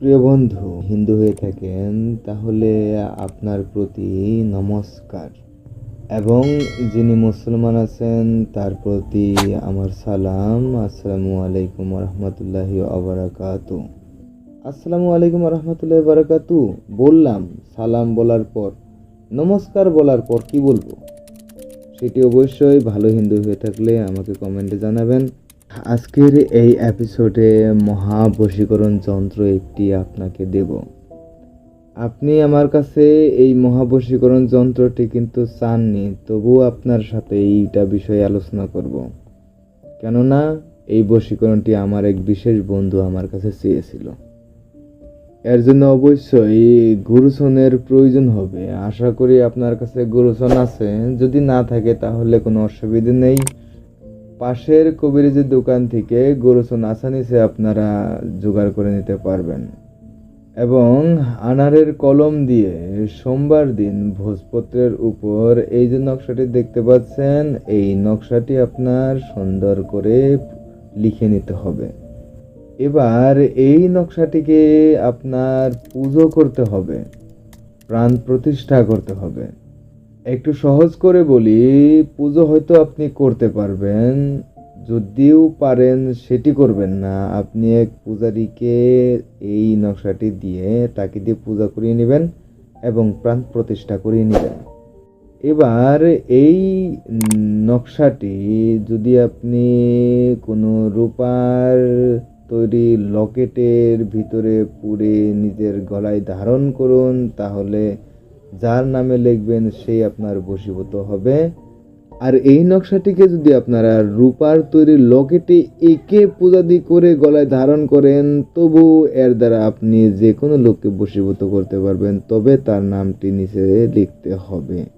প্রিয় বন্ধু, হিন্দু হয়ে থাকেন, তাহলে আপনার প্রতি নমস্কার। এবং যিনি মুসলমান আছেন, তার প্রতি আমার সালাম। আসসালামু আলাইকুম রহমতুল্লাহি আবরাকাতু আসসালামু আলাইকুম রহমতুল্লাহি বারাকাতু বললাম, সালাম বলার পর, নমস্কার বলার পর কি বলব? সেটি অবশ্যই ভালো হিন্দু হয়ে থাকলে আমাকে কমেন্টে জানাবেন। আজকের এই এপিসোডে মহাবশীকরণ যন্ত্র একটি আপনাকে দেব। আপনি আমার কাছে এই মহাবশীকরণ যন্ত্রটি কিন্তু চাননি, তবুও আপনার সাথে এইটা বিষয়ে আলোচনা করব। কেননা, এই বশীকরণটি আমার এক বিশেষ বন্ধু আমার কাছে চেয়েছিল। এর জন্য অবশ্যই গুরুসনের প্রয়োজন হবে। আশা করি আপনার কাছে গুরুসন আছে। যদি না থাকে, তাহলে কোনো অসুবিধা নেই। পাশের কবিরাজের দোকান থেকে গরুসন আসানিসে আপনারা জোগাড় করে নিতে পারবেন। এবং আনারের কলম দিয়ে সোমবার দিন ভোজপত্রের উপর এই যে নকশাটি দেখতে পাচ্ছেন, এই নকশাটি আপনার সুন্দর করে লিখে নিতে হবে। এবার এই নকশাটিকে আপনার পুজো করতে হবে, প্রাণ প্রতিষ্ঠা করতে হবে। একটু সহজ করে বলি, পুজো হয়তো আপনি করতে পারবেন, যদিও পারেন সেটি করবেন না। আপনি এক পূজারীকে এই নকশাটি দিয়ে তাকে দিয়ে পূজা করিয়ে নেবেন এবং প্রাণ প্রতিষ্ঠা করিয়ে নেবেন। এবার এই নকশাটি যদি আপনি কোনো রূপার তৈরি লকেটের ভিতরে পুরে নিজের গলায় ধারণ করুন, তাহলে যার নামে লিখবেন সেই আপনার বশীভূত হবে। আর এই নকশাটিকে যদি আপনারা রূপার তৈরি লকেটে একে পূজাদি করে গলায় ধারণ করেন, তবু এর দ্বারা আপনি যে কোনো লোককে বশীভূত করতে পারবেন, তবে তার নামটি নিচে লিখতে হবে।